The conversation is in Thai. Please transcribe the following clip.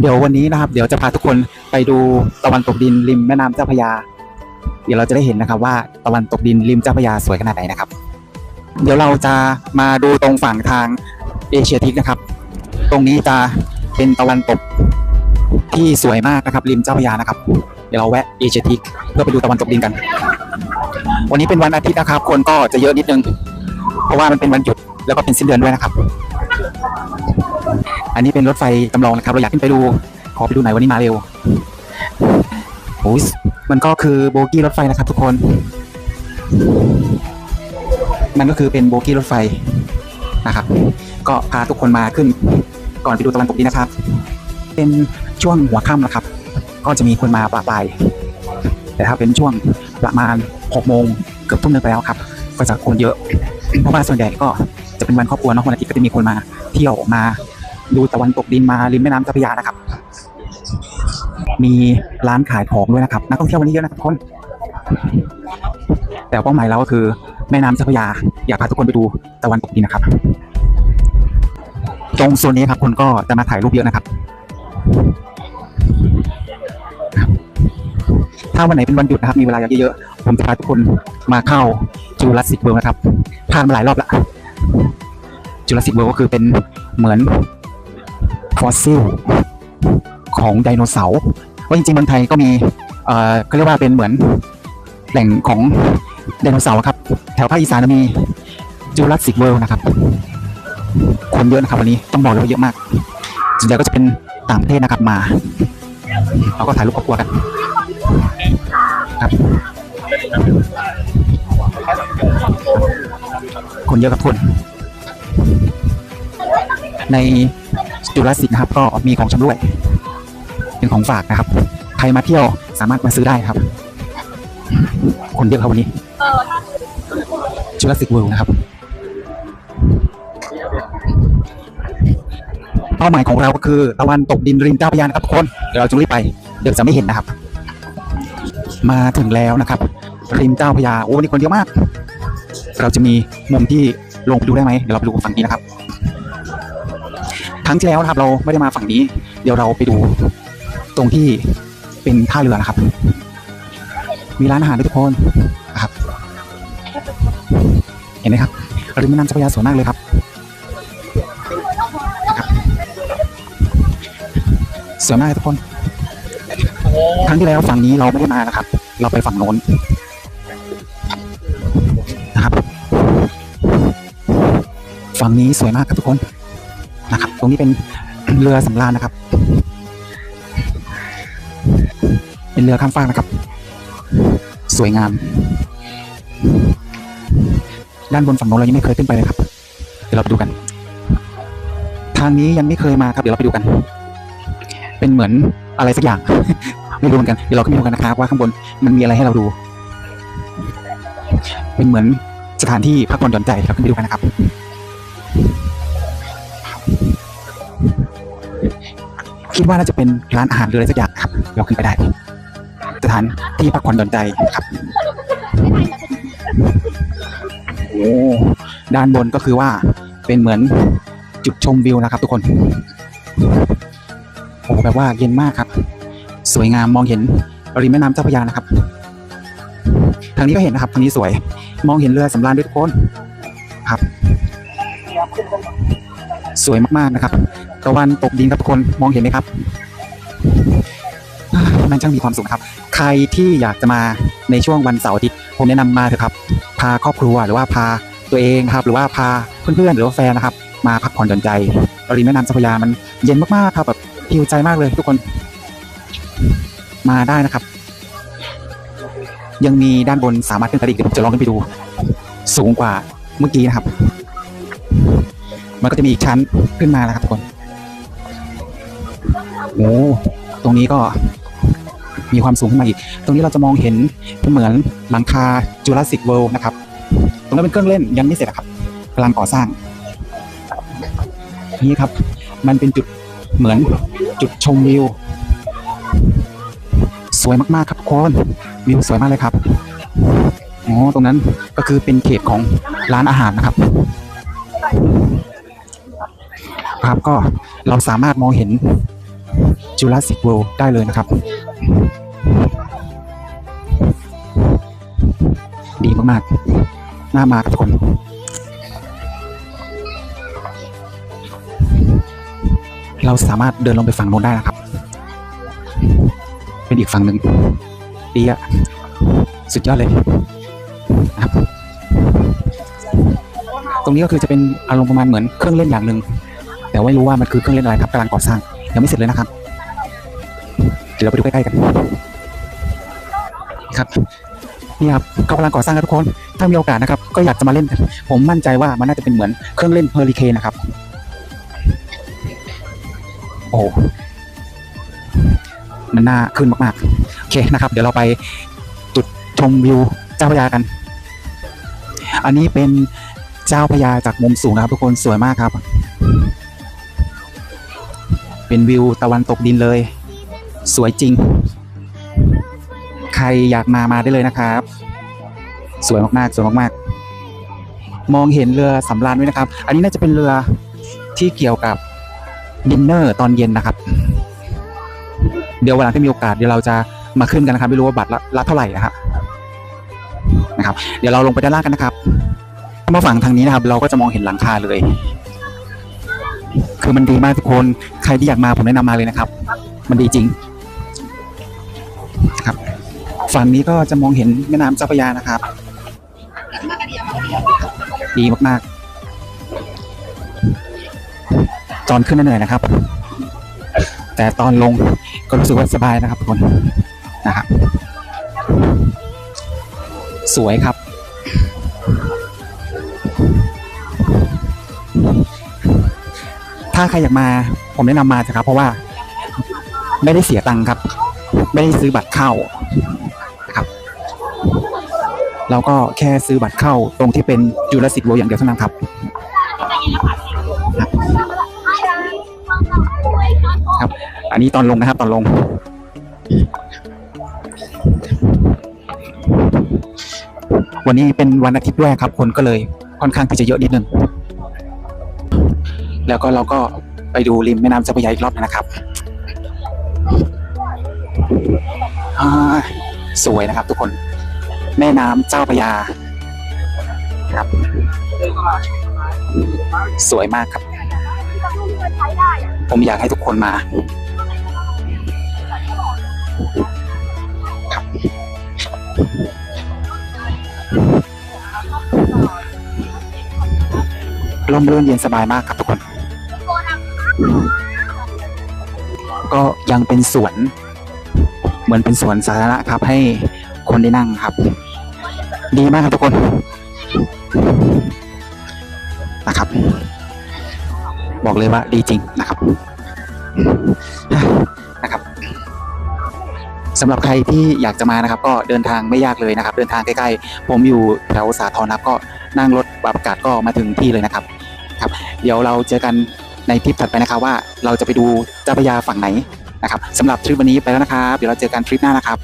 เดี๋ยววันนี้นะครับ เดี๋ยวจะพาทุกคนไปดูตะวันตกดินริมแม่น้ำเจ้าพระยา เดี๋ยวเราจะได้เห็นนะครับ ว่าตะวันตกดินริมเจ้าพระยาสวยขนาดไหนนะครับ เดี๋ยวเราจะมาดูตรงฝั่งทางเอเชียทิกนะครับ ตรงนี้จะเป็นตะวันตกที่สวยมากนะครับ ริมเจ้าพระยานะครับ เดี๋ยวเราแวะเอเชียทิกเพื่อไปดูตะวันตกดินกัน วันนี้เป็นวันอาทิตย์นะครับ คนก็จะเยอะนิดนึง เพราะว่ามันเป็นวันหยุดแล้วก็เป็นสิ้นเดือนด้วยนะครับ อันนี้เป็นรถไฟจำลองนะครับ เราอยากขึ้นไปดู ขอไปดูหน่อยวันนี้มาเร็วโอ้ยมันก็คือโบกี้รถไฟนะครับ ทุกคน มันก็คือเป็นโบกี้รถไฟนะครับ ก็พาทุกคนมาขึ้น ก่อนไปดูตะวันตกดินนะครับ เป็นช่วงหัวค่ำนะครับ ก็จะมีคนมาประปรายแต่ถ้าเป็นช่วงประมาณ6โมงเกือบทุ่มนึงไปแล้วครับ ก็จะคนเยอะ เพราะว่าส่วนใหญ่ก็จะเป็นวันครอบครัวเนาะวันอาทิตย์ก็จะมีคนมาเที่ยวมา ดูตะวันตกดินมาริมแม่น้ำเจ้าพระยานะครับ มีร้านขายของด้วยนะครับ นักท่องเที่ยววันนี้เยอะนะครับทุกคนแต่เป้าหมายเราก็คือแม่น้ำเจ้าพระยา อยากพาทุกคนไปดูตะวันตกดินนะครับ ตรงโซนนี้ครับคนก็จะมาถ่ายรูปเยอะนะครับ ถ้าวันไหนเป็นวันหยุดนะครับ มีเวลาเยอะๆผมจะพาทุกคนมาเข้าจูราสสิกเวิลด์นะครับผ่านมาหลายรอบละจูราสสิกเวิลด์ก็คือเป็นเหมือน ฟอสซิลของไดโนเสาร์ว่าจริงๆเมืองไทยก็มีเอ่อเขาเรียกว่าเป็นเหมือนแหล่งของไดโนเสาร์ครับ แถวภาคอีสานมีจูราสสิกเวิลด์นะครับ คนเยอะนะครับวันนี้ต้องบอกเลยว่าเยอะมากส่วนใหญ่ก็จะเป็นต่างประเทศนะครับมาเราก็ถ่ายรูปครอบครัวกันครับคนเยอะครับคนใน จุลศิษย์นะครับ ก็มีของชำร่วย เป็นของฝากนะครับ ใครมาเที่ยวสามารถมาซื้อได้ครับ คนเยอะครับวันนี้ จุลศิษย์เวิลด์นะครับ เป้าหมายของเราก็คือตะวันตกดินริมเจ้าพระยานะครับทุกคน เดี๋ยวเราจะรีบไป เดี๋ยวจะไม่เห็นนะครับ มาถึงแล้วนะครับ ริมเจ้าพระยา โอ้วันนี้คนเยอะมาก เราจะมีมุมที่ลงไปดูได้ไหม เดี๋ยวเราไปดูฝั่งนี้นะครับ รั้งที่แล้วนะครับ เราไม่ได้มาฝั่งนี้ เดี๋ยวเราไปดูตรงที่เป็นท่าเรือนะครับ มีร้านอาหารด้วยทุกคนนะครับเห็นไหมครับริมแม่น้ำเจ้าพระยาสวยมากเลยครับนะครับสวยมากทุกคนครั้งที่แล้วฝั่งนี้เราไม่ได้มานะครับ เราไปฝั่งโน้นนะครับ ฝั่งนี้สวยมากครับทุกคน นะครับ ตรงนี้เป็นเรือสำราญนะครับ เป็นเรือข้ามฟากนะครับ สวยงาม ด้านบนฝั่งโน้นเรายังไม่เคยขึ้นไปเลยครับ เดี๋ยวเราไปดูกัน ทางนี้ยังไม่เคยมาครับ เดี๋ยวเราไปดูกัน เป็นเหมือนอะไรสักอย่าง ไม่รู้เหมือนกัน เดี๋ยวเราขึ้นไปดูกันนะครับว่าข้างบนมันมีอะไรให้เราดู เป็นเหมือนสถานที่พักผ่อนหย่อนใจเราขึ้นไปดูกันนะครับ คิดว่าน่าจะเป็นร้านอาหารหรืออะไรสักอย่างครับเราขึ้นไปได้ สถานที่พักผ่อนหย่อนใจครับโอ้ด้านบนก็คือว่าเป็นเหมือนจุดชมวิวนะครับทุกคนโอ้แบบว่าเย็นมากครับ สวยงามมองเห็นริมแม่น้ำเจ้าพระยานะครับทางนี้ก็เห็นนะครับทางนี้สวย มองเห็นเรือสำราญด้วยทุกคนครับ สวยมากๆนะครับ ตะวันตกดินครับทุกคนมองเห็นไหมครับมันช่างมีความสุขครับ ใครที่อยากจะมาในช่วงวันเสาร์อาทิตย์ผมแนะนำมาเถอะครับ พาครอบครัวหรือว่าพาตัวเองครับ หรือว่าพาเพื่อนๆหรือว่าแฟนนะครับ มาพักผ่อนหย่อนใจริมแม่น้ำเจ้าพระยามันเย็นมากๆครับแบบหิวใจมากเลยทุกคน มาได้นะครับ ยังมีด้านบนสามารถขึ้นไปได้อีกเดี๋ยวผมจะลองขึ้นไปดู สูงกว่าเมื่อกี้นะครับ มันก็จะมีอีกชั้นขึ้นมาแล้วครับทุกคน โอ้ตรงนี้ก็มีความสูงขึ้นมาอีก ตรงนี้เราจะมองเห็นเหมือนหลังคาจูราสสิกเวิลด์นะครับ ตรงนั้นเป็นเครื่องเล่นยังไม่เสร็จนะครับกำลังก่อสร้าง นี่ครับ มันเป็นจุดเหมือนจุดชมวิว สวยมากๆครับทุกคนวิวสวยมากเลยครับอ๋อตรงนั้นก็คือเป็นเขตของร้านอาหารนะครับ ครับก็เราสามารถมองเห็น จูราสสิกเวิลด์ได้เลยนะครับ ดีมากๆ น่ามาครับทุกคน เราสามารถเดินลงไปฝั่งโน้นได้นะครับ เป็นอีกฝั่งหนึ่งดีอะสุดยอดเลยนะครับตรงนี้ก็คือจะเป็นอารมณ์ประมาณเหมือนเครื่องเล่นอย่างหนึ่งแต่ไม่รู้ว่ามันคือเครื่องเล่นอะไรครับกำลังก่อสร้าง ยังไม่เสร็จเลยนะครับ เดี๋ยวเราไปดูใกล้ๆกันครับนี่ครับเขากำลังก่อสร้างกันทุกคน ถ้ามีโอกาสนะครับ ก็อยากจะมาเล่นกันผมมั่นใจว่ามันน่าจะเป็นเหมือนเครื่องเล่นเฮอริเคนนะครับ โอ้มันน่าขึ้นมากๆ โอเคนะครับ เดี๋ยวเราไปจุดชมวิวเจ้าพระยากัน อันนี้เป็นเจ้าพระยาจากมุมสูงนะครับทุกคนสวยมากครับ เป็นวิวตะวันตกดินเลย สวยจริง ใครอยากมามาได้เลยนะครับ สวยมากๆสวยมากๆ มองเห็นเรือสำราญด้วยนะครับ อันนี้น่าจะเป็นเรือที่เกี่ยวกับดินเนอร์ตอนเย็นนะครับ เดี๋ยวเวลาที่มีโอกาสเดี๋ยวเราจะมาขึ้นกันนะครับ ไม่รู้ว่าบัตรละละเท่าไหร่นะครับนะครับ เดี๋ยวเราลงไปด้านล่างกันนะครับมาฝั่งทางนี้นะครับ เราก็จะมองเห็นหลังคาเลย คือมันดีมากทุกคนใครที่อยากมาผมแนะนำมาเลยนะครับ มันดีจริงครับฝั่งนี้ก็จะมองเห็นแม่น้ำเจ้าพระยานะครับ ดีมากๆ ตอนขึ้นน่าเหนื่อยนะครับ แต่ตอนลงก็รู้สึกว่าสบายนะครับทุกคนนะครับ สวยครับ ถ้าใครอยากมา ผมแนะนำมาเถอะครับ เพราะว่าไม่ได้เสียตังค์ครับ ไม่ได้ซื้อบัตรเข้านะครับเราก็แค่ซื้อบัตรเข้าตรงที่เป็นจูราสสิกโวอย่างเดียวเท่านั้นครับ ครับ อันนี้ตอนลงนะครับ ตอนลง วันนี้เป็นวันอาทิตย์ด้วยครับ คนก็เลยค่อนข้างที่จะเยอะนิดนึง แล้วก็เราก็ไปดูริมแม่น้ำเจ้าพระยาอีกรอบนะครับสวยนะครับทุกคน แม่น้ำเจ้าพระยาครับ สวยมากครับ ผมอยากให้ทุกคนมาครับลมรื่นเย็นสบายมากครับทุกคน ก็ยังเป็นสวน เหมือนเป็นสวนสาธารณะครับ ให้คนได้นั่งครับ ดีมากครับทุกคนนะครับ บอกเลยว่าดีจริงนะครับนะครับสำหรับใครที่อยากจะมานะครับ ก็เดินทางไม่ยากเลยนะครับ เดินทางใกล้ๆ ผมอยู่แถวสาทรนะครับก็นั่งรถบับประกาศก็มาถึงที่เลยนะครับ ครับ เดี๋ยวเราเจอกัน ในทริปถัดไปนะครับว่าเราจะไปดูเจ้าพระยาฝั่งไหนนะครับสำหรับทริปวันนี้ไปแล้วนะครับ เดี๋ยวเราเจอกันทริปหน้านะครับ